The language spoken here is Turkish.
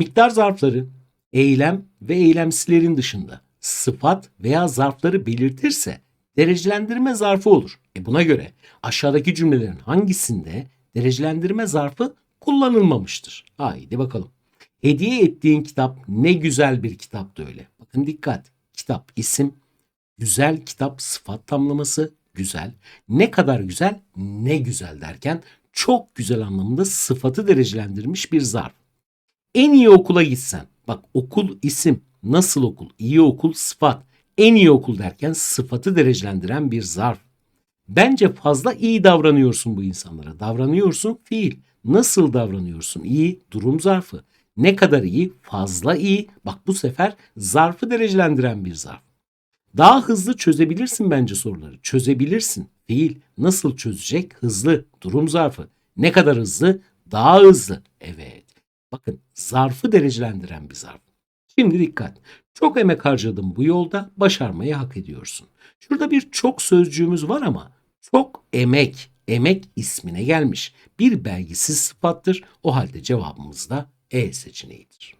Miktar zarfları eylem ve eylemsilerin dışında sıfat veya zarfları belirtirse derecelendirme zarfı olur. E buna göre aşağıdaki cümlelerin hangisinde derecelendirme zarfı kullanılmamıştır? Haydi bakalım. Hediye ettiğin kitap ne güzel bir kitaptı öyle. Bakın dikkat. Kitap isim, güzel kitap sıfat tamlaması güzel. Ne kadar güzel, ne güzel derken çok güzel anlamında sıfatı derecelendirmiş bir zarf. En iyi okula gitsen. Bak okul isim. Nasıl okul? İyi okul sıfat. En iyi okul derken sıfatı derecelendiren bir zarf. Bence fazla iyi davranıyorsun bu insanlara. Davranıyorsun fiil. Nasıl davranıyorsun? İyi durum zarfı. Ne kadar iyi? Fazla iyi. Bak bu sefer zarfı derecelendiren bir zarf. Daha hızlı çözebilirsin bence soruları. Çözebilirsin. Fiil nasıl çözecek? Hızlı. Durum zarfı. Ne kadar hızlı? Daha hızlı. Evet. Bakın zarfı derecelendiren bir zarf. Şimdi dikkat. Çok emek harcadım bu yolda. Başarmayı hak ediyorsun. Şurada bir çok sözcüğümüz var ama çok emek. Emek ismine gelmiş. Bir belgisiz sıfattır. O halde cevabımız da E seçeneğidir.